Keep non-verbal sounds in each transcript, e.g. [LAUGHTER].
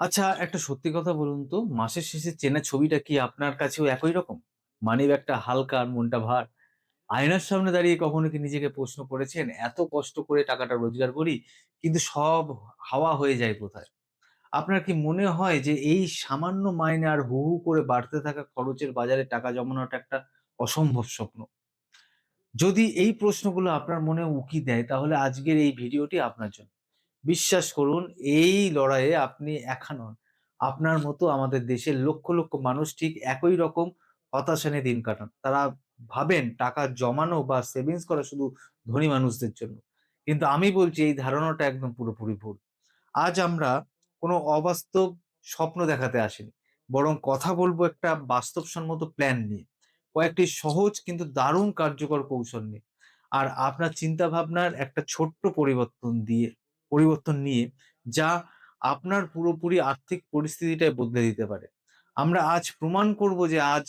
আচ্ছা একটা সত্যি কথা বলুন তো, মাসের শেষে চেনা ছবিটা কি আপনার কাছেও একই রকম? মানিব্যাগটা হালকা আর মনটা ভার। আয়নার সামনে দাঁড়িয়ে কখনো কি নিজেকে প্রশ্ন করেছেন, এত কষ্ট করে টাকাটা রোজগার করি, কিন্তু সব হাওয়া হয়ে যায় কোথায়? আপনার কি মনে হয় যে এই সামান্য মাইনে আর হু, হু করে বাড়তে থাকা খরচের বাজারে টাকা জমানোটা একটা অসম্ভব স্বপ্ন? যদি এই প্রশ্নগুলো আপনার মনে উকি দেয় তাহলে আজকের এই ভিডিওটি আপনার জন্য। বিশ্বাস করুন এই লড়াইয়ে আপনি একা নন। আপনার মতো আমাদের দেশের লক্ষ, লক্ষ মানুষ ঠিক একই রকম হতাশা নিয়ে দিন কাটান। তারা ভাবেন টাকা জমানো বা সেভিংস করা শুধু ধনী মানুষদের জন্য। কিন্তু আমি বলছি এই ধারণাটা একদম পুরোপুরি ভুল। আজ আমরা কোনো অবাস্তব স্বপ্ন দেখাতে আসিনি। বরং কথা বলব একটা বাস্তবসম্মত প্ল্যান নিয়ে। কয়েকটি সহজ কিন্তু দারুণ কার্যকর কৌশল নিয়ে। আর আপনার চিন্তাভাবনার একটা ছোট্ট পরিবর্তন দিয়ে পরিবর্তন নিয়ে যা আপনার পুরোপুরি আর্থিক পরিস্থিতিটাই বদলে দিতে পারে। আমরা আজ প্রমাণ করব যে আজ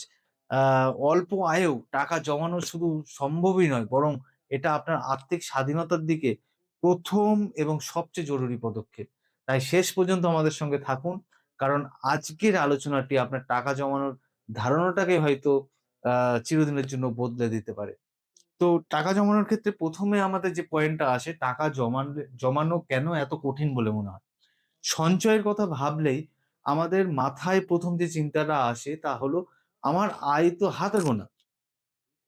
অল্প আয়েও টাকা জমানো শুধু সম্ভবই নয়, বরং এটা আপনার আর্থিক স্বাধীনতার দিকে প্রথম এবং সবচেয়ে জরুরি পদক্ষেপ। তাই শেষ পর্যন্ত আমাদের সঙ্গে থাকুন। কারণ আজকের আলোচনাটি আপনার টাকা জমানোর ধারণাটাকে হয়তো চিরদিনের জন্য বদলে দিতে পারে। তো টাকা জমানোর ক্ষেত্রে প্রথমে আমাদের যে পয়েন্টটা আসে টাকা জমানলে জমানো কেন এত কঠিন বলে মনে হয়? সঞ্চয়ের কথা ভাবলেই আমাদের মাথায় প্রথম যে চিন্তাটা আসে তা হলো আমার আয় তো হাতে গোনা।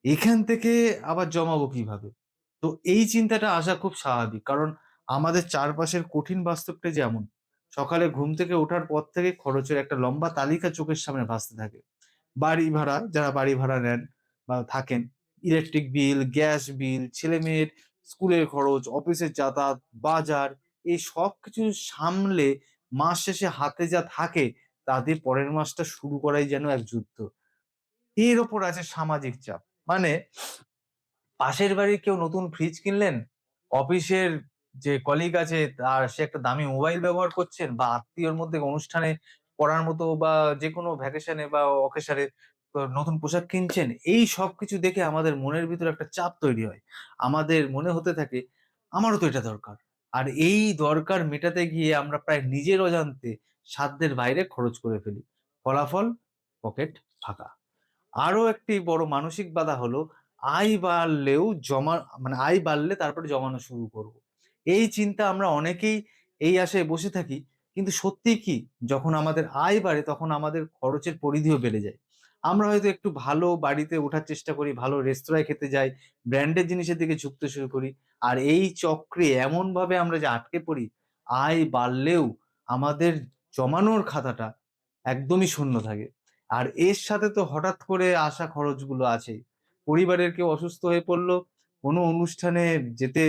এখান থেকে আবার জমাবো কীভাবে? তো এই চিন্তাটা আসা খুব স্বাভাবিক। কারণ আমাদের চারপাশের কঠিন বাস্তবটা যেমন, সকালে ঘুম থেকে ওঠার পর থেকে খরচের একটা লম্বা তালিকা চোখের সামনে ভাসতে থাকে। বাড়ি ভাড়া, যারা বাড়ি ভাড়া নেন বা থাকেন, ইলেকট্রিক বিল, গ্যাস বিল, ছেলে মেয়ের স্কুলের খরচ, অফিসের যাতায়াত, বাজার এই সবকিছু সামলে মাস শেষে হাতে যা থাকে তা দিয়ে পরের মাসটা শুরু করাই যেন এক যুদ্ধ। এর ওপর আছে সামাজিক চাপ। মানে পাশের বাড়ির কেউ নতুন ফ্রিজ কিনলেন, অফিসের যে কলিগ আছে তার সে একটা দামি মোবাইল ব্যবহার করছেন বা আত্মীয়র মধ্যে অনুষ্ঠানে পড়ার মতো বা যেকোনো ভ্যাকেশনে বা অকেশনে নতুন পোশাক কিনছেন। এই সব কিছু দেখে আমাদের মনের ভিতরে একটা চাপ তৈরি হয়। আমাদের মনে হতে থাকে, আমারও তো এটা দরকার। আর এই দরকার মেটাতে গিয়ে আমরা প্রায় নিজের অজান্তে সাধ্যের বাইরে খরচ করে ফেলি। ফলাফল পকেট ফাঁকা। আরও একটি বড় মানসিক বাধা হলো আয় বাড়লেও জমা মানে আয় বাড়লে তারপরে জমানো শুরু করব। এই চিন্তা আমরা অনেকেই এই আশায় বসে থাকি। কিন্তু সত্যিই কি যখন আমাদের আয় বাড়ে তখন আমাদের খরচের পরিধিও বেড়ে যায়। আমরা হয়তো একটু ভালো বাড়িতে ওঠার চেষ্টা করি, ভালো রেস্তোরাঁয় খেতে যাই, ব্র্যান্ডের জিনিসের দিকে ঝুঁকতে শুরু করি। আর এই চক্রে এমনভাবে আমরা যে আটকে পড়ি, আয় বাড়লেও আমাদের জমানোর খাতাটা একদমই শূন্য থাকে। আর এর সাথে তো হঠাৎ করে আসা খরচগুলো আছেই। পরিবারের কেউ অসুস্থ হয়ে পড়ল, কোনো অনুষ্ঠানে যেতে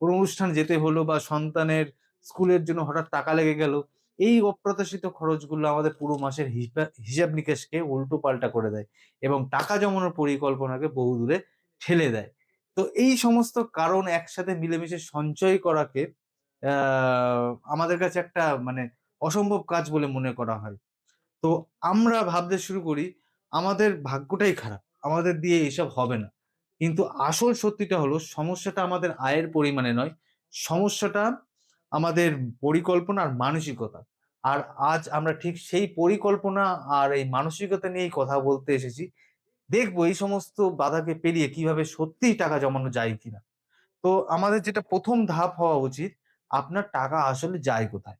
কোনো অনুষ্ঠান যেতে হলো বা সন্তানের স্কুলের জন্য হঠাৎ টাকা লেগে গেল। এই অপ্রত্যাশিত খরচগুলো আমাদের পুরো মাসের হিসা হিসাব-নিকেশকে উল্টো পাল্টা করে দেয় এবং টাকা জমানোর পরিকল্পনাকে বহুদূরে ঠেলে দেয়। তো এই সমস্ত কারণ একসাথে মিলেমিশে সঞ্চয় করাকে আমাদের কাছে একটা মানে অসম্ভব কাজ বলে মনে করা হয়। তো আমরা ভাবতে শুরু করি, আমাদের ভাগ্যটাই খারাপ। আমাদের দিয়ে এসব হবে না। কিন্তু আসল সত্যিটা হলো, সমস্যাটা আমাদের আয়ের পরিমাণে নয়। সমস্যাটা আমাদের পরিকল্পনা আর মানসিকতা। আর আজ আমরা ঠিক সেই পরিকল্পনা আর এই মানসিকতা নিয়েই কথা বলতে এসেছি। দেখব এই সমস্ত বাধাকে পেরিয়ে কীভাবে সত্যিই টাকা জমানো যায় কিনা। তো আমাদের যেটা প্রথম ধাপ হওয়া উচিত, আপনার টাকা আসলে যায় কোথায়?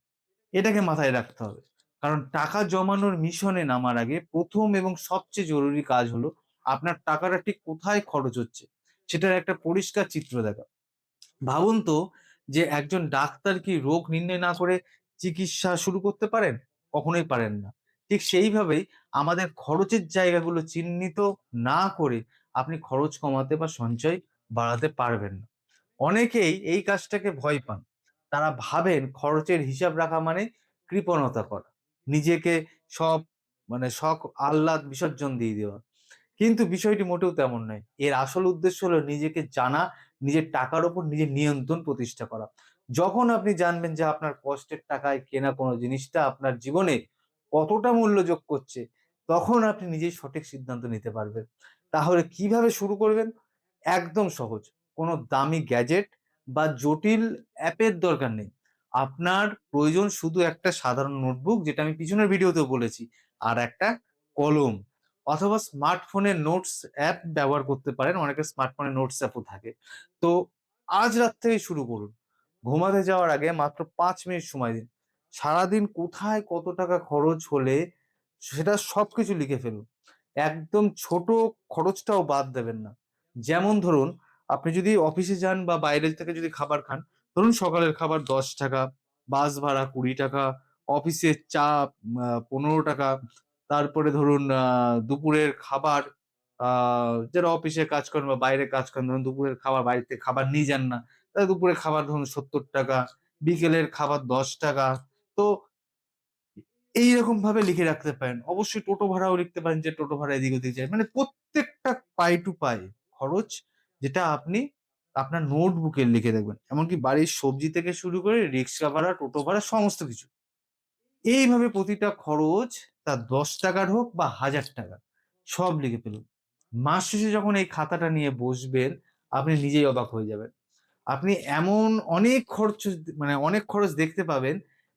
এটাকে মাথায় রাখতে হবে। কারণ টাকা জমানোর মিশনে নামার আগে প্রথম এবং সবচেয়ে জরুরি কাজ হলো আপনার টাকাটা ঠিক কোথায় খরচ হচ্ছে, সেটার একটা পরিষ্কার চিত্র দেখা। ভাবুন তো যে একজন ডাক্তার কি রোগ নির্ণয় না করে চিকিৎসা শুরু করতে পারেন? কখনোই পারেন না। ঠিক সেইভাবেই আমাদের খরচের জায়গাগুলো চিহ্নিত না করে আপনি খরচ কমাতে বা সঞ্চয় বাড়াতে পারবেন না। অনেকেই এই কাজটাকে ভয় পান। তারা ভাবেন খরচের হিসাব রাখা মানে কৃপণতা করা। নিজেকে সব মানে শখ, আহ্লাদ, বিসর্জন দিয়ে দেওয়া। কিন্তু বিষয়টি মোটেও তেমন নয়। এর আসল উদ্দেশ্য হলো নিজেকে জানা, নিজের টাকার উপর নিজের নিয়ন্ত্রণ প্রতিষ্ঠা করা। যখন আপনি জানবেন যে আপনার কষ্টের টাকায় কেনা কোনো জিনিসটা আপনার জীবনে কতটা মূল্য যোগ করছে, তখন আপনি নিজেই সঠিক সিদ্ধান্ত নিতে পারবেন। তাহলে কীভাবে শুরু করবেন? একদম সহজ। কোনো দামি গ্যাজেট বা জটিল অ্যাপের দরকার নেই। আপনার প্রয়োজন শুধু একটা সাধারণ নোটবুক যেটা আমি পিছনের ভিডিওতেও বলেছি আর একটা কলম অথবা স্মার্টফোনে নোটস অ্যাপ ব্যবহার করতে পারেন। অনেকের স্মার্টফোনে নোটস অ্যাপও থাকে। তো আজ রাত থেকে শুরু করুন। ঘুমাতে যাওয়ার আগে মাত্র পাঁচ মিনিট সময় দিন। সারাদিন কোথায় কত টাকা খরচ হলে সেটা সবকিছু লিখে ফেলুন। একদম ছোট খরচটাও বাদ দেবেন না। যেমন ধরুন, আপনি যদি অফিসে যান বা বাইরে থেকে যদি খাবার খান, ধরুন সকালের খাবার দশ টাকা, বাস ভাড়া কুড়ি টাকা অফিসের চা পনেরো টাকা তারপরে ধরুন দুপুরের খাবার যারা অফিসে কাজ করেন বা বাইরে কাজ করেন ধরুন দুপুরের খাবার বাড়িতে খাবার নিয়ে যান না, তাহলে দুপুরের খাবার ধরুন সত্তর টাকা, বিকেলের খাবার দশ টাকা। তো এইরকম ভাবে লিখে রাখতে পারেন। অবশ্যই টোটো ভাড়াও লিখতে পারেন যে টোটো ভাড়া এদিক ওদিক যায়। মানে প্রত্যেকটা পাই টু পাই খরচ যেটা আপনি আপনার নোটবুকে লিখে দেখবেন। এমনকি বাড়ির সবজি থেকে শুরু করে রিক্সা ভাড়া, টোটো ভাড়া, সমস্ত কিছু। এইভাবে প্রতিটা খরচ তার দশ টাকার হোক বা হাজার টাকা সব লিখে ফেলুন। মাস শেষে যখন এই খাতাটা নিয়ে বসবেন আপনি নিজেই অবাক হয়ে যাবেন। আপনি এমন অনেক খরচ মানে অনেক খরচ দেখতে পাবেন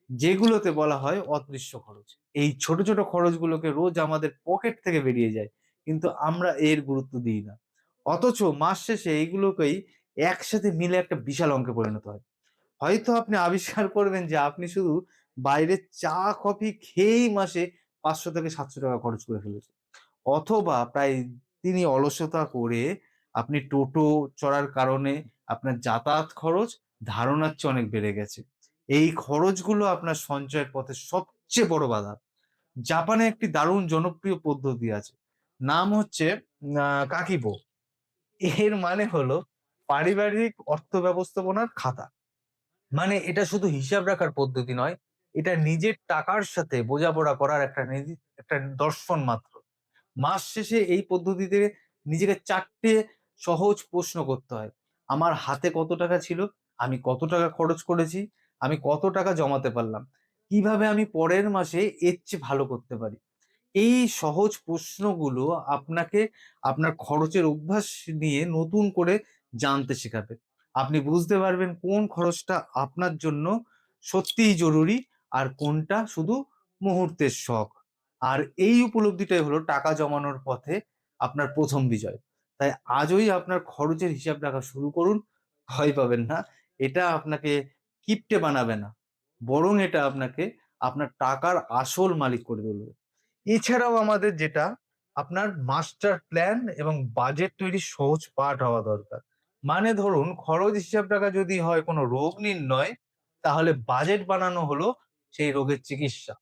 যেগুলোতে বলা হয় অদৃশ্য খরচ। এই ছোট ছোট খরচগুলোকে রোজ আমাদের পকেট থেকে বেরিয়ে যায় কিন্তু আমরা এর গুরুত্ব দিই না। অথচ মাস শেষে এইগুলোকেই একসাথে মিলে একটা বিশাল অঙ্কে পরিণত হয়। হয়তো আপনি আবিষ্কার করবেন যে আপনি শুধু বাইরে চা কফি খেয়েই মাসে পাঁচশো থেকে সাতশো টাকা খরচ করে ফেলেছে। অথবা প্রায় তিনি অলসতা করে আপনি টোটো চড়ার কারণে আপনার যাতায়াত খরচ ধারণার চেয়ে অনেক বেড়ে গেছে। এই খরচগুলো আপনার সঞ্চয়ের পথে সবচেয়ে বড় বাধা। জাপানে একটি দারুণ জনপ্রিয় পদ্ধতি আছে। নাম হচ্ছে কাকিবো। এর মানে হলো পারিবারিক অর্থ ব্যবস্থাপনার খাতা। মানে এটা শুধু হিসাব রাখার পদ্ধতি নয় এটা নিজের টাকার সাথে বোঝাপড়া করার একটা একটা দর্শন মাত্র। মাস শেষে এই পদ্ধতিতে নিজেকে চারটে সহজ প্রশ্ন করতে হয়। আমার হাতে কত টাকা ছিল? আমি কত টাকা খরচ করেছি? আমি কত টাকা জমাতে পারলাম? কীভাবে আমি পরের মাসে এর চেয়ে ভালো করতে পারি? এই সহজ প্রশ্নগুলো আপনাকে আপনার খরচের অভ্যাস নিয়ে নতুন করে জানতে শেখাবে। আপনি বুঝতে পারবেন কোন খরচটা আপনার জন্য সত্যিই জরুরি আর কোনটা শুধু মুহূর্তের শখ? আর এই উপলব্ধিটাই হলো টাকা জমানোর পথে আপনার প্রথম বিজয়। তাই আজই আপনার খরচের হিসাব রাখা শুরু করুন, ভয় পাবেন না। এটা আপনাকে কিপটে বানাবে না। বরং এটা আপনাকে আপনার টাকার আসল মালিক করে তুলবে। এছাড়াও আমাদের যেটা, আপনার মাস্টার প্ল্যান এবং বাজেট তৈরির সহজ পাঠ হওয়া দরকার। মানে ধরুন, খরচ হিসাব টাকা যদি হয় কোনো রোগ নির্ণয়, তাহলে বাজেট বানানো হলো সেই রোগের চিকিৎসা।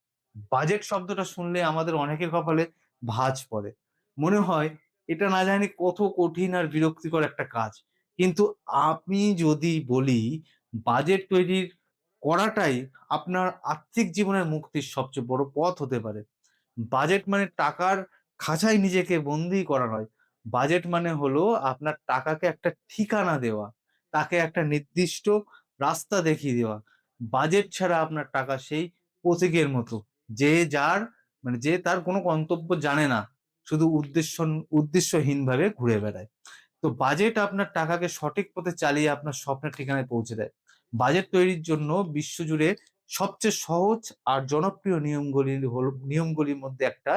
বাজেট শব্দটা শুনলে আমাদের অনেকের কপালে ভাঁজ পড়ে। মনে হয় এটা না জানি কত কঠিন আর বিরক্তিকর একটা কাজ। কিন্তু আমি যদি বলি, বাজেট তৈরির করাটাই আপনার আর্থিক জীবনের মুক্তির সবচেয়ে বড় পথ হতে পারে। বাজেট মানে টাকার খাঁচায় নিজেকে বন্দি করা নয়। বাজেট মানে হলো আপনার টাকাকে একটা ঠিকানা দেওয়া, তাকে একটা নির্দিষ্ট রাস্তা দেখিয়ে দেওয়া। বাজেট ছাড়া আপনার টাকা সেই প্রতীকের মতো। যে যার মানে যে তার কোনো গন্তব্য জানে না, শুধু উদ্দেশ্য, উদ্দেশ্যহীন ভাবে ঘুরে বেড়ায়। তো বাজেট আপনার টাকাকে সঠিক পথে চালিয়ে আপনার স্বপ্নের ঠিকানায় পৌঁছে দেয়। বাজেট তৈরির জন্য বিশ্বজুড়ে সবচেয়ে সহজ আর জনপ্রিয় নিয়মগুলি, হল, নিয়মগুলির মধ্যে একটা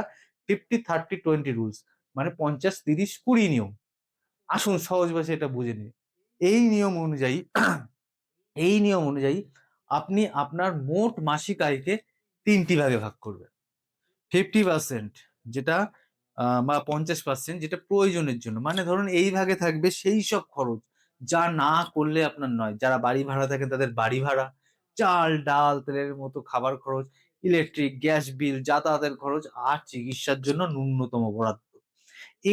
ফিফটি থার্টি টোয়েন্টি রুলস মানে পঞ্চাশ, তিরিশ, কুড়ি নিয়ম। আসুন সহজ ভাষায় এটা বুঝে নিন এই নিয়ম অনুযায়ী, এই নিয়ম অনুযায়ী আপনি আপনার মোট মাসিক আয়কে তিনটি ভাগে ভাগ করবেন। ফিফটি পার্সেন্ট যেটা বা পঞ্চাশ পার্সেন্ট যেটা প্রয়োজনের জন্য। মানে ধরুন এই ভাগে থাকবে সেই সব খরচ যা না করলে আপনার নয়। যারা বাড়ি ভাড়া থাকে তাদের বাড়ি ভাড়া, চাল, ডাল, তেলের মতো খাবার খরচ ইলেকট্রিক গ্যাস বিল যাতায়াতের খরচ আর চিকিৎসার জন্য ন্যূনতম বরাদ্দ।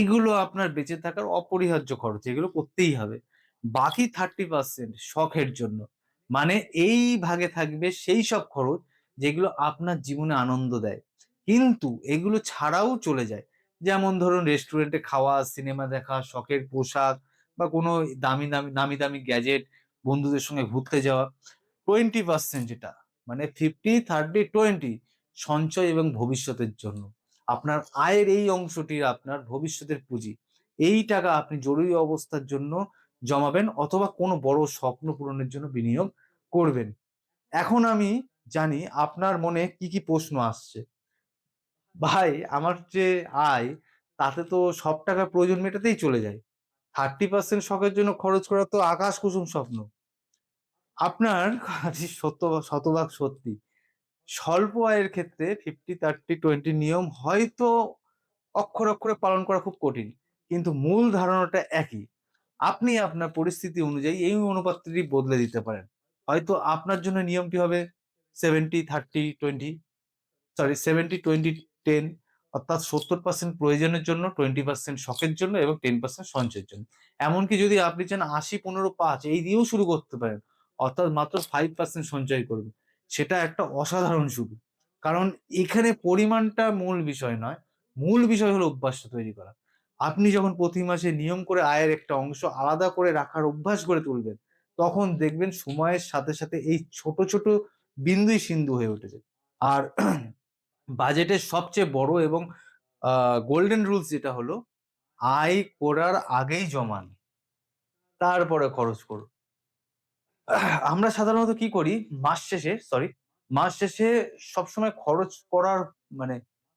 এগুলো আপনার বেঁচে থাকার অপরিহার্য খরচ। এগুলো করতেই হবে। বাকি থার্টি পার্সেন্ট শখের জন্য। মানে এই ভাগে থাকবে সেই সব খরচ যেগুলো আপনার জীবনে আনন্দ দেয়। কিন্তু এগুলো ছাড়াও চলে যায়। যেমন ধরুন রেস্টুরেন্টে খাওয়া সিনেমা দেখা, শখের পোশাক বা কোনো দামি দামি, নামি দামি গ্যাজেট বন্ধুদের সঙ্গে ঘুরতে যাওয়া। টোয়েন্টি পার্সেন্ট যেটা মানে ফিফটি থার্টি টোয়েন্টি সঞ্চয় এবং ভবিষ্যতের জন্য। আপনার আয়ের এই অংশটি আপনার ভবিষ্যতের পুঁজি। এই টাকা আপনি জরুরি অবস্থার জন্য জমাবেন অথবা কোনো বড় স্বপ্ন পূরণের জন্য বিনিয়োগ করবেন এখন আমি জানি আপনার মনে কি, কি প্রশ্ন আসছে। ভাই আমার যে আয় তাতে তো সব টাকা প্রয়োজন মেটাতেই চলে যায়। 30% শখের জন্য খরচ করা তো আকাশ কুসুম স্বপ্ন। আপনার সত্য শতভাগ সত্যি। স্বল্প আয়ের ক্ষেত্রে 50-30-20 নিয়ম হয়তো অক্ষর অক্ষরে পালন করা খুব কঠিন। কিন্তু মূল ধারণাটা একই। আপনি আপনার পরিস্থিতি অনুযায়ী এই অনুপাতটি বদলে দিতে পারেন। হয়তো আপনার জন্য নিয়মটি হবে 70-30-20 সরি 70-20-10 অর্থাৎ 70% প্রয়োজনের জন্য, 20% শখের জন্য এবং 10% সঞ্চয়ের জন্য। এমনকি যদি আপনি চান 80-15-5 এই দিয়েও শুরু করতে পারেন। অর্থাৎ মাত্র ফাইভ পার্সেন্ট সঞ্চয় করবেন। সেটা একটা অসাধারণ শুরু। কারণ এখানে পরিমাণটা মূল বিষয় নয়। মূল বিষয় হলো অভ্যাসটা তৈরি করা। আপনি যখন প্রতি মাসে নিয়ম করে আয়ের একটা অংশ আলাদা করে রাখার অভ্যাস গড়ে তুলবেন, তখন দেখবেন সময়ের সাথে, সাথে এই ছোট, ছোট বিন্দুই সিন্ধু হয়ে উঠেছে। আর [CLEARS THROAT] বাজেটের সবচেয়ে বড় এবং গোল্ডেন রুলস যেটা হলো, আয় করার আগেই জমান। তারপরে খরচ করুন। [CLEARS THROAT] আমরা সাধারণত কি করি মাস শেষে সরি মাস শেষে সবসময় খরচ করার মানে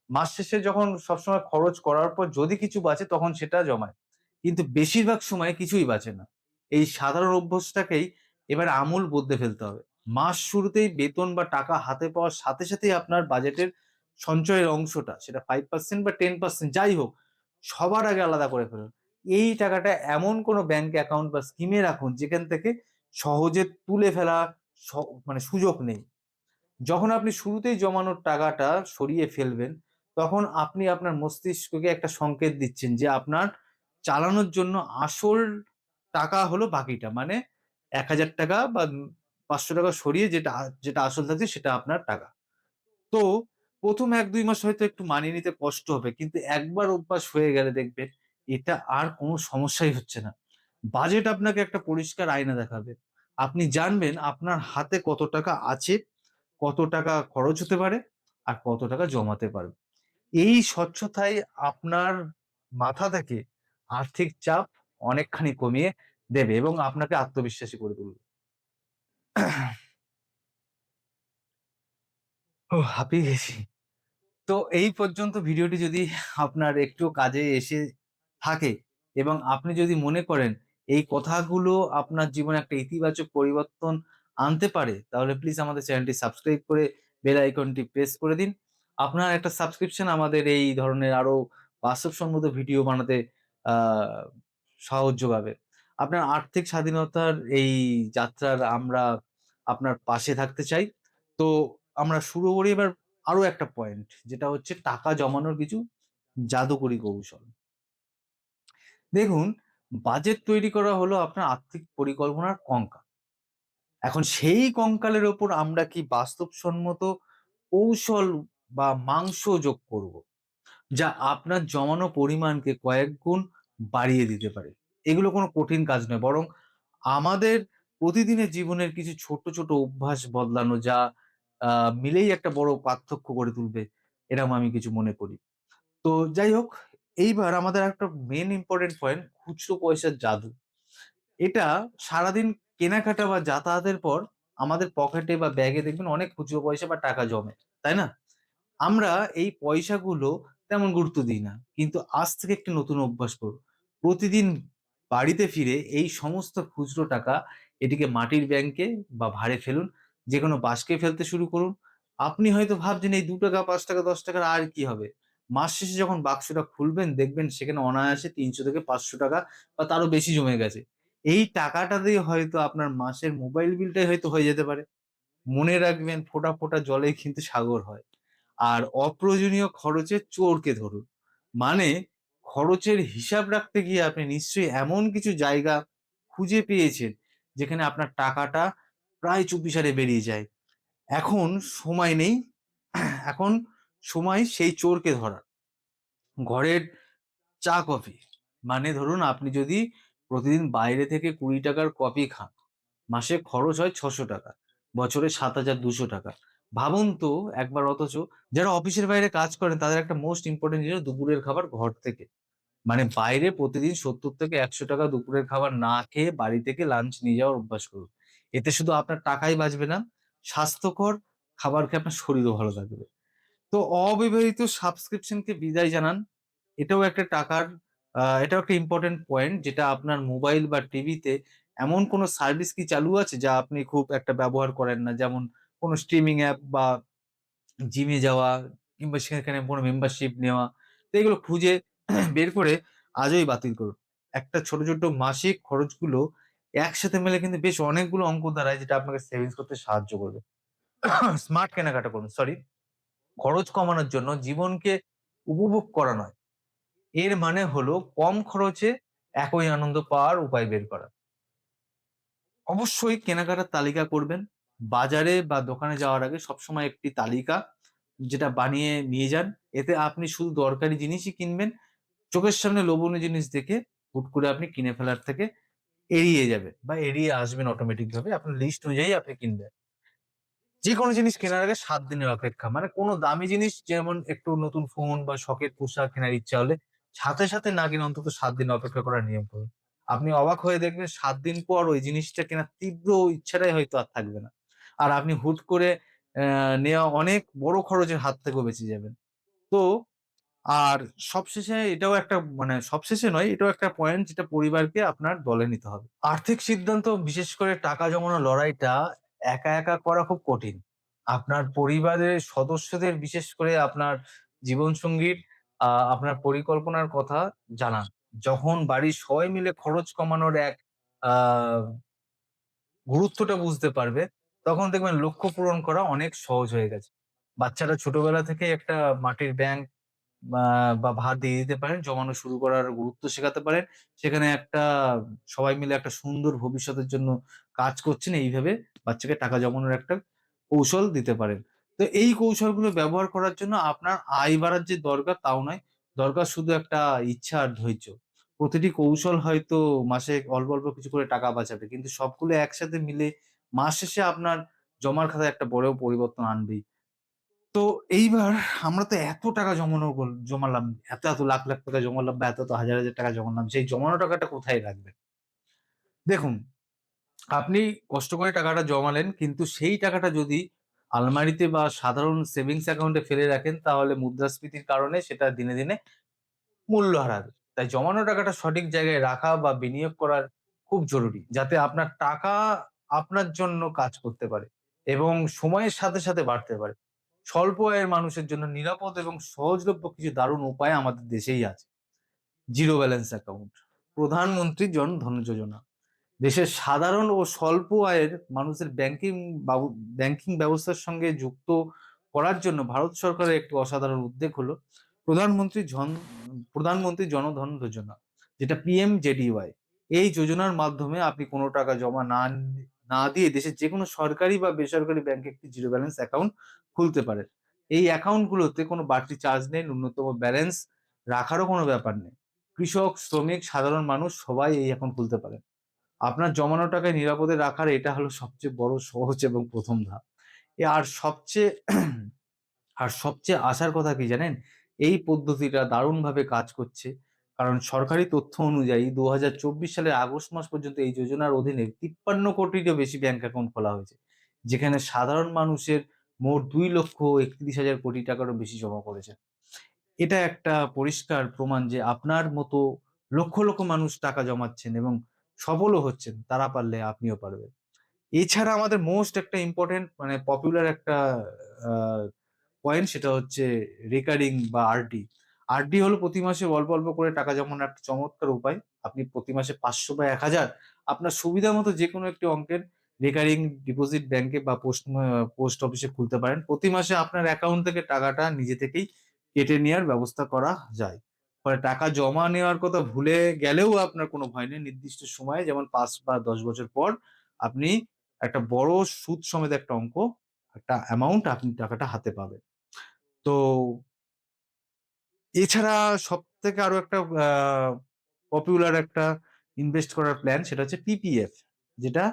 মাস শেষে যখন সবসময় খরচ করার পর যদি কিছু বাঁচে তখন সেটা জমায়। কিন্তু বেশিরভাগ সময় কিছুই বাঁচে না। এই সাধারণ অভ্যাসটাকেই এবার আমূল বদলে ফেলতে হবে। মাস শুরুতেই বেতন বা টাকা হাতে পাওয়ার সাথে, সাথেই আপনার বাজেটের সঞ্চয়ের অংশটা সেটা ফাইভ পার্সেন্ট বা 10% যাই হোক, সবার আগে আলাদা করে ফেলুন। এই টাকাটা এমন কোনো ব্যাংক অ্যাকাউন্ট বা স্কিমে রাখুন যেখান থেকে সহজে তুলে ফেলা মানে সুযোগ নেই। যখন আপনি শুরুতেই জমানোর টাকাটা সরিয়ে ফেলবেন, তখন আপনি আপনার মস্তিষ্ককে একটা সংকেত দিচ্ছেন যে আপনার চালানোর জন্য আসল টাকা হলো বাকিটা। মানে ৳১,০০০ বা পাঁচশো টাকা সরিয়ে যেটা যেটা আসল থাকছে সেটা আপনার টাকা। তো ১ম ১-২ মাস হয়তো একটু মানিয়ে নিতে কষ্ট হবে। কিন্তু একবার অভ্যাস হয়ে গেলে দেখবেন এটা আর কোনো সমস্যাই হচ্ছে না। বাজেট আপনাকে একটা পরিষ্কার আয়না দেখাবে। আপনি জানবেন আপনার হাতে কত টাকা আছে, কত টাকা খরচ হতে পারে, আর কত টাকা জমাতে পারবেন। এই স্বচ্ছতাই আপনার মাথা থেকে আর্থিক চাপ অনেকখানি কমিয়ে দেবে এবং আপনাকে আত্মবিশ্বাসী করে তুলবে। ওহ! হাঁপিয়ে গেছি। তো এই পর্যন্ত ভিডিওটি যদি আপনার একটুও কাজে এসে থাকে এবং আপনি যদি মনে করেন এই কথাগুলো আপনার জীবনে একটা ইতিবাচক পরিবর্তন আনতে পারে, তাহলে প্লিজ আমাদের চ্যানেলটি সাবস্ক্রাইব করে বেল আইকনটি প্রেস করে দিন। আপনার একটা সাবস্ক্রিপশন আমাদের এই ধরনের আরও বাস্তবসম্মত ভিডিও বানাতে সাহায্য পাবে আপনার আর্থিক স্বাধীনতার এই যাত্রার আমরা আপনার পাশে থাকতে চাই। তো আমরা শুরু করি এবার আরও একটা পয়েন্ট যেটা হচ্ছে টাকা জমানোর কিছু জাদুকরি কৌশল। দেখুন বাজেট তৈরি করা হলো আপনার আর্থিক পরিকল্পনার কঙ্কাল। এখন সেই কঙ্কালের ওপর আমরা কি বাস্তবসম্মত কৌশল বা মাংস যোগ করব? যা আপনার জমানো পরিমাণকে কয়েক গুণ বাড়িয়ে দিতে পারে। এগুলো কোনো কঠিন কাজ নয়। বরং আমাদের প্রতিদিনের জীবনের কিছু ছোট, ছোট অভ্যাস বদলানো যা মিলেই একটা বড় পার্থক্য গড়ে তুলবে, এরকম আমি কিছু মনে করি। তো যাই হোক, এইবার আমাদের একটা মেন ইম্পোর্টেন্ট পয়েন্ট খুচরো পয়সার জাদু। এটা সারাদিন কেনাকাটা বা যাতায়াতের পর আমাদের পকেটে বা ব্যাগে দেখবেন অনেক খুচরো পয়সা বা টাকা জমে। তাই না? আমরা এই পয়সাগুলো তেমন গুরুত্ব দিই না। কিন্তু আজ থেকে একটি নতুন অভ্যাস করুন। প্রতিদিন বাড়িতে ফিরে এই সমস্ত খুচরো টাকা এটিকে মাটির ব্যাংকে বা ভাঁড়ে ফেলুন। যে কোনো বাস্কে ফেলতে শুরু করুন। আপনি হয়তো ভাবছেন এই ৳২, ৳৫, ৳১০ আর কি হবে? মাস শেষে যখন বাক্সটা খুলবেন দেখবেন সেখানে অনায়াসে তিনশো থেকে ৳৫০০ বা তারও বেশি জমে গেছে। এই টাকাটা দিয়ে হয়তো আপনার মাসের মোবাইল বিলটাই হয়তো হয়ে যেতে পারে। মনে রাখবেন ফোঁটা, ফোঁটা জলেই কিন্তু সাগর হয়। আর অপ্রয়োজনীয় খরচে চোরকে ধরুন। মানে খরচের হিসাব রাখতে গিয়ে আপনি নিশ্চয়ই এমন কিছু জায়গা খুঁজে পেয়েছেন, যেখানে আপনার টাকাটা প্রায় চুপিসারে বেরিয়ে যায়। এখন সময় নেই, এখন সময় সেই চোরকে ধরার। ঘরের চা কফি। মানে ধরুন আপনি যদি প্রতিদিন বাইরে থেকে কুড়ি টাকার কফি খান, মাসে খরচ হয় ৳৬০০ বছরে ৳৭,২০০ ভাবুন তো একবার অথচ যারা অফিসের বাইরে কাজ করেন তাদের একটা মোস্ট ইম্পোর্টেন্ট জিনিস দুপুরের খাবার ঘর থেকে। মানে বাইরে প্রতিদিন ৳৭০ থেকে ৳১০০ দুপুরের খাবার না খেয়ে বাড়ি থেকে লাঞ্চ নিয়ে যাওয়ার অভ্যাস করুন। এতে শুধু আপনার টাকাই বাঁচবে না, স্বাস্থ্যকর খাবার খেয়ে আপনার শরীরও ভালো থাকবে। তো অবিবাহিত সাবস্ক্রিপশনকে বিদায় জানান। এটাও একটা টাকার এটাও একটা ইম্পর্টেন্ট পয়েন্ট যেটা আপনার মোবাইল বা টিভিতে এমন কোনো সার্ভিস কি চালু আছে যা আপনি খুব একটা ব্যবহার করেন না? যেমন কোনো স্ট্রিমিং অ্যাপ বা জিমে যাওয়া কিংবা সেখানে কোনো মেম্বারশিপ নেওয়া। তো এগুলো খুঁজে [CLEARS THROAT] বের করে আজই বাতিল করুন। একটা ছোট, ছোট মাসিক খরচগুলো একসাথে মিলে কিন্তু বেশ অনেকগুলো অঙ্ক দাঁড়ায় যেটা আপনাকে সেভিংস করতে সাহায্য করবে। [CLEARS THROAT] স্মার্ট কেনাকাটা করুন, সরি। খরচ কমানোর জন্য জীবনকে উপভোগ করা নয়। এর মানে হলো কম খরচে একই আনন্দ পাওয়ার উপায় বের করা। অবশ্যই কেনাকাটার তালিকা করবেন। বাজারে বা দোকানে যাওয়ার আগে সবসময় একটি তালিকা যেটা বানিয়ে নিয়ে যান। এতে আপনি শুধু দরকারি জিনিসই কিনবেন। চোখের সামনে লোভনীয় জিনিস দেখে হুট করে আপনি কিনে ফেলার থেকে এড়িয়ে যাবেন বা এড়িয়ে আসবেন অটোমেটিক ভাবে। আপনার লিস্ট অনুযায়ী আপনি কিনবেন। যেকোনো জিনিস কেনার আগে সাত দিনের অপেক্ষা। মানে কোনো দামি জিনিস যেমন একটু নতুন ফোন বা শখের পোশাক কেনার ইচ্ছা হলে সাথে, সাথে না কিনে অন্তত সাত দিন অপেক্ষা করার নিয়ম করুন। আপনি অবাক হয়ে দেখবেন সাত দিন পর ওই জিনিসটা কেনার তীব্র ইচ্ছাটাই হয়তো আর থাকবে না। আর আপনি হুট করে নেওয়া অনেক বড় খরচের হাত থেকেও বেঁচে যাবেন। তো আর সবশেষে এটাও একটা মানে সবশেষে নয়, এটাও একটা পয়েন্ট যেটা পরিবারকে আপনার দলে নিতে হবে। আর্থিক সিদ্ধান্ত বিশেষ করে টাকা জমানোর লড়াইটা একা, একা করা খুব কঠিন। আপনার পরিবারের সদস্যদের বিশেষ করে আপনার জীবনসঙ্গীর আপনার পরিকল্পনার কথা জানান। যখন বাড়ির সবাই মিলে খরচ কমানোর এক গুরুত্বটা বুঝতে পারবে, তখন দেখবেন লক্ষ্য পূরণ করা অনেক সহজ হয়ে গেছে। বাচ্চারা ছোটবেলা থেকে একটা মাটির ব্যাংক বা ভার দিয়ে দিতে পারেন। জমানো শুরু করার গুরুত্ব শেখাতে পারেন। সেখানে একটা সবাই মিলে একটা সুন্দর ভবিষ্যতের জন্য কাজ করছেন। এইভাবে বাচ্চাকে টাকা জমানোর একটা কৌশল দিতে পারেন। তো এই কৌশলগুলো ব্যবহার করার জন্য আপনার আয় বাড়ার যে দরকার তাও নয়। দরকার শুধু একটা ইচ্ছা আর ধৈর্য। প্রতিটি কৌশল হয়তো মাসে অল্প, অল্প কিছু করে টাকা বাঁচাবে। কিন্তু সবগুলো একসাথে মিলে মাস শেষে আপনার জমার খাতায় একটা বড় পরিবর্তন আনবেই। তো এইবার আমরা তো এত টাকা জমানো জমালাম, এত, এত লাখ, লাখ টাকা জমালাম বা এত, এত হাজার, হাজার টাকা জমালাম। সেই জমানো টাকাটা কোথায় রাখবেন? দেখুন, আপনি কষ্ট করে টাকাটা জমালেন কিন্তু সেই টাকাটা যদি আলমারিতে বা সাধারণ সেভিংস অ্যাকাউন্টে ফেলে রাখেন তাহলে মুদ্রাস্ফীতির কারণে সেটা দিনে, দিনে মূল্য হারাবে। তাই জমানো টাকাটা সঠিক জায়গায় রাখা বা বিনিয়োগ করার খুব জরুরি। যাতে আপনার টাকা আপনার জন্য কাজ করতে পারে এবং সময়ের সাথে, সাথে বাড়তে পারে। স্বল্প আয়ের মানুষের জন্য নিরাপদ এবং সহজলভ্য কিছু দারুণ উপায় আমাদের দেশেই আছে। জিরো ব্যালেন্স অ্যাকাউন্ট, প্রধানমন্ত্রী জন ধন যোজনা। দেশের সাধারণ ও স্বল্প আয়ের মানুষের ব্যাংকিং ব্যাংকিং ব্যবস্থার সঙ্গে যুক্ত করার জন্য ভারত সরকারের একটি অসাধারণ উদ্যোগ হলো প্রধানমন্ত্রী জন প্রধানমন্ত্রী জনধন যোজনা যেটা পিএমজেডিওয়াই। এই যোজনার মাধ্যমে আপনি কোনো টাকা জমা না না দিয়ে দেশের যে কোনো সরকারি বা বেসরকারি ব্যাংকে একটি জিরো ব্যালেন্স অ্যাকাউন্ট খুলতে পারেন। এই অ্যাকাউন্টগুলোতে কোনো বাড়তি চার্জ নেই, ন্যূনতম ব্যালেন্স রাখারও কোনো ব্যাপার নেই। কৃষক, শ্রমিক, সাধারণ মানুষ সবাই এই অ্যাকাউন্ট খুলতে পারেন। আপনার জমানো টাকায় নিরাপদে রাখার এটা হলো সবচেয়ে বড় সহজ এবং প্রথম ধাপ। আর সবচেয়ে আর সবচেয়ে আসার কথা কি জানেন? এই পদ্ধতিটা দারুণভাবে কাজ করছে। কারণ সরকারি তথ্য অনুযায়ী ২০২৪ সালের আগস্ট মাস পর্যন্ত এই যোজনার অধীনে ৫৩ কোটিরও বেশি ব্যাংক অ্যাকাউন্ট খোলা হয়েছে। যেখানে সাধারণ মানুষের মোট ২,৩১,০০০ কোটি টাকারও বেশি জমা করেছে। এটা একটা পরিষ্কার প্রমাণ যে আপনার মতো লক্ষ, লক্ষ মানুষ টাকা জমাচ্ছেন এবং সফলও হচ্ছেন। তারা পারলে আপনিও পারবেন। এছাড়া আমাদের মোস্ট একটা ইম্পর্টেন্ট মানে পপুলার একটা পয়েন্ট সেটা হচ্ছে রেকারিং বা আরডি। আরডি হলো প্রতি মাসে অল্প, অল্প করে টাকা জমানোর একটা চমৎকার উপায়। আপনি প্রতি মাসে ৫০০ বা ১,০০০ আপনার সুবিধা মতো যে কোনো একটি অঙ্কের রেকারিং ডিপোজিট ব্যাংকে বা পোস্ট পোস্ট অফিসে খুলতে পারেন। প্রতি মাসে আপনার অ্যাকাউন্ট থেকে টাকাটা নিজে থেকেই কেটে নেওয়ার ব্যবস্থা করা যায়। ফলে টাকা জমা নেওয়ার কথা ভুলে গেলেও আপনার কোনো ভয় নেই। নির্দিষ্ট সময়ে যেমন পাঁচ বা ১০ বছর পর আপনি একটা বড় সুদ সমেত একটা অঙ্ক, একটা অ্যামাউন্ট আপনি টাকাটা হাতে পাবেন। তো এছাড়া সব থেকে আরও একটা পপুলার একটা ইনভেস্ট করার প্ল্যান সেটা হচ্ছে পিপিএফ। যেটা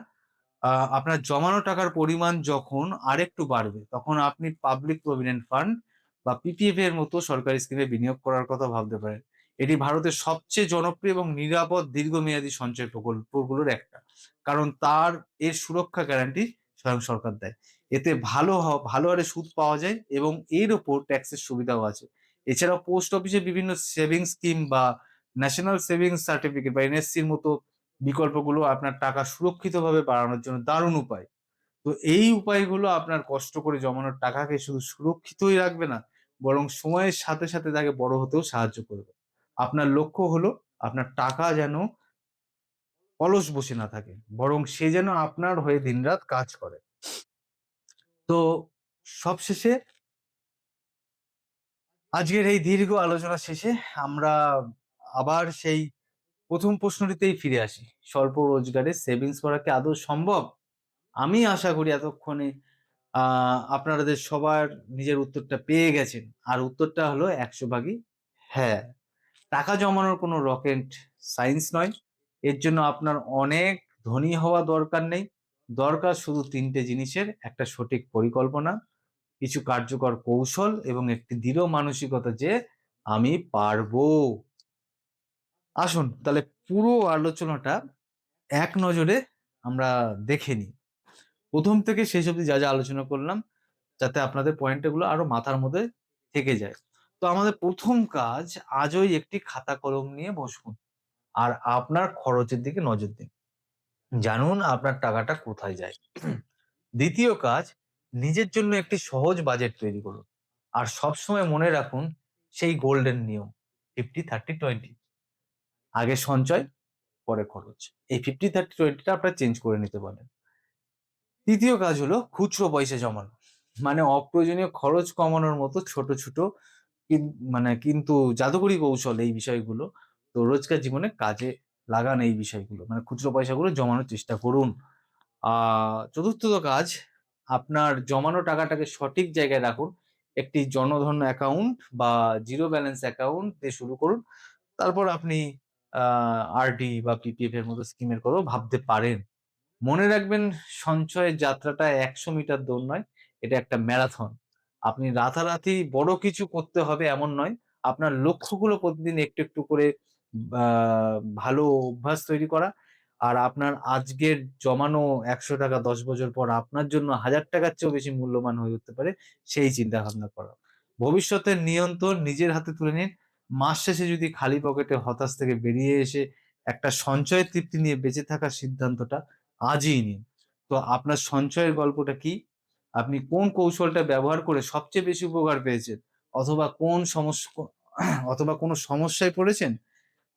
আপনার জমানো টাকার পরিমাণ যখন আরেকটু বাড়বে, তখন আপনি পাবলিক প্রভিডেন্ট ফান্ড বা পিপিএফ এর মতো সরকারি স্কিমে বিনিয়োগ করার কথা ভাবতে পারেন। এটি ভারতের সবচেয়ে জনপ্রিয় এবং নিরাপদ দীর্ঘমেয়াদী সঞ্চয় প্রকল্পগুলোর একটা। কারণ তার এর সুরক্ষা গ্যারান্টি স্বয়ং সরকার দেয়। এতে ভালো ভালো হারে সুদ পাওয়া যায় এবং এর ওপর ট্যাক্সের সুবিধাও আছে এছাড়াও পোস্ট অফিসে বিভিন্ন সেভিংস স্কিম বা ন্যাশনাল সেভিংস সার্টিফিকেট বা এনএসসির মতো বিকল্পগুলো আপনার টাকা সুরক্ষিতভাবে বাড়ানোর জন্য দারুণ উপায়। তো এই উপায়গুলো আপনার কষ্ট করে জমানোর টাকাকে শুধু সুরক্ষিতই রাখবে না, বরং সময়ের সাথে সাথে তাকে বড় হতেও সাহায্য করবে। আপনার লক্ষ্য হলো আপনার টাকা যেন অলস বসে না থাকে, বরং সে যেন আপনার হয়ে দিনরাত কাজ করে। তো সবশেষে আজকের এই দীর্ঘ আলোচনা শেষে আমরা আবার সেই প্রথম প্রশ্নটিতেই ফিরে আসি। স্বল্প রোজগারে সেভিংস করা কি আদৌ সম্ভব? আমি আশা করি এতক্ষণে আপনাদের সবার নিজের উত্তরটা পেয়ে গেছেন। আর উত্তরটা হলো একশো ভাগই হ্যাঁ। টাকা জমানোর কোনো রকেট সায়েন্স নয়। এর জন্য আপনার অনেক ধনী হওয়া দরকার নেই। দরকার শুধু তিনটে জিনিসের, একটা সঠিক পরিকল্পনা কিছু কার্যকর কৌশল এবং একটি দৃঢ় মানসিকতা যে আমি পারব। আসুন তাহলে পুরো আলোচনাটা এক নজরে আমরা দেখে নিই। প্রথম থেকে শেষ অবধি যা যা আলোচনা করলাম যাতে আপনাদের পয়েন্টগুলো আরও মাথার মধ্যে থেকে যায়। তো আমাদের প্রথম কাজ আজই একটি খাতা কলম নিয়ে বসুন। আর আপনার খরচের দিকে নজর দিন। জানুন আপনার টাকাটা কোথায় যায়। দ্বিতীয় কাজ নিজের জন্য একটি সহজ বাজেট তৈরি করুন। আর সবসময় মনে রাখুন, সেই গোল্ডেন নিয়ম ফিফটি থার্টি টোয়েন্টি আগে সঞ্চয়, পরে খরচ। এই ফিফটি থার্টি টোয়েন্টিটা আপনারা চেঞ্জ করে নিতে পারেন। তৃতীয় কাজ হলো খুচরো পয়সা জমানো। মানে অপ্রয়োজনীয় খরচ কমানোর মতো ছোট ছোট মানে কিন্তু জাদুকরি কৌশল এই বিষয়গুলো। তো রোজকার জীবনে কাজে লাগান এই বিষয়গুলো। মানে খুচরো পয়সাগুলো জমানোর চেষ্টা করুন। আহ চতুর্থত কাজ আপনার জমানো টাকাটাকে সঠিক জায়গায় রাখুন। একটি জনধন অ্যাকাউন্ট বা জিরো ব্যালেন্স অ্যাকাউন্ট দিয়ে শুরু করুন। তারপর আপনি আরডি বা পিপিএফ এর মতো স্কিমের কথাও ভাবতে পারেন। মনে রাখবেন, সঞ্চয়ের যাত্রাটা একশো মিটার দৌড় নয়, এটা একটা ম্যারাথন আপনি রাতারাতি বড় কিছু করতে হবে এমন নয়, আপনার লক্ষ্যগুলো প্রতিদিন একটু একটু করে ভালো অভ্যাস তৈরি করা। আর আপনার আজকের জমানো একশো টাকা দশ বছর পর আপনার জন্য হাজার টাকার চেয়েও বেশি মূল্যবান হয়ে উঠতে পারে, সেই চিন্তা ভাবনা করা। ভবিষ্যতের নিয়ন্ত্রণ নিজের হাতে তুলে নিন। মাস শেষে যদি খালি পকেটে হতাশ থেকে বেরিয়ে এসে একটা সঞ্চয়ের তৃপ্তি নিয়ে বেঁচে থাকার সিদ্ধান্তটা আজই নিন। তো আপনার সঞ্চয়ের গল্পটা কি? আপনি কোন কৌশলটা ব্যবহার করে সবচেয়ে বেশি উপকার পেয়েছেন? অথবা কোন সমস্যা অথবা কোনো সমস্যায় পড়েছেন?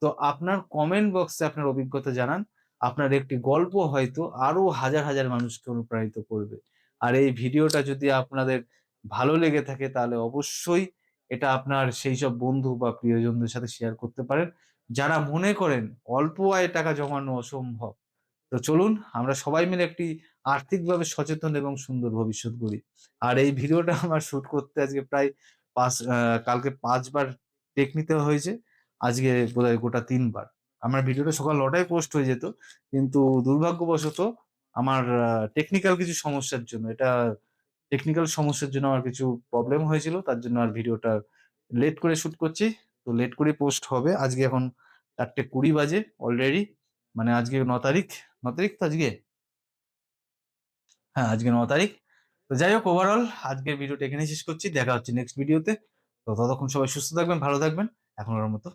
তো আপনার কমেন্ট বক্সে আপনার অভিজ্ঞতা জানান। আপনার একটি গল্প হয়তো আরও হাজার হাজার মানুষকে অনুপ্রাণিত করবে। আর এই ভিডিওটা যদি আপনাদের ভালো লেগে থাকে তাহলে অবশ্যই এটা আপনার সেই সব বন্ধু বা প্রিয়জনদের সাথে শেয়ার করতে পারেন। যারা মনে করেন অল্প আয়ে টাকা জমানো অসম্ভব। তো চলুন আমরা সবাই মিলে একটি আর্থিকভাবে সচেতন এবং সুন্দর ভবিষ্যৎ গড়ি। আর এই ভিডিওটা আমার শ্যুট করতে আজকে প্রায় পাঁচ কালকে পাঁচবার টেক নিতে হয়েছে। আজকে বোধহয় গোটা তিনবার। আমার ভিডিওটা সকাল নটায় পোস্ট হয়ে যেত। কিন্তু দুর্ভাগ্যবশত আমার টেকনিক্যাল কিছু সমস্যার জন্য, এটা টেকনিক্যাল সমস্যার জন্য আমার কিছু প্রবলেম হয়েছিল, তার জন্য আর ভিডিওটা লেট করে শ্যুট করছি। তো লেট করে পোস্ট হবে। আজকে এখন চারটে কুড়ি বাজে অলরেডি মানে আজকে ন তারিখ। ন তারিখ তো আজকে? হ্যাঁ আজকে ন তারিখ। তো যাই হোক ওভারঅল আজকের ভিডিওটা এখানে শেষ করছি। দেখা হচ্ছে নেক্সট ভিডিওতে তো। ততক্ষণ সবাই সুস্থ থাকবেন, ভালো থাকবেন। এখন ওর মতো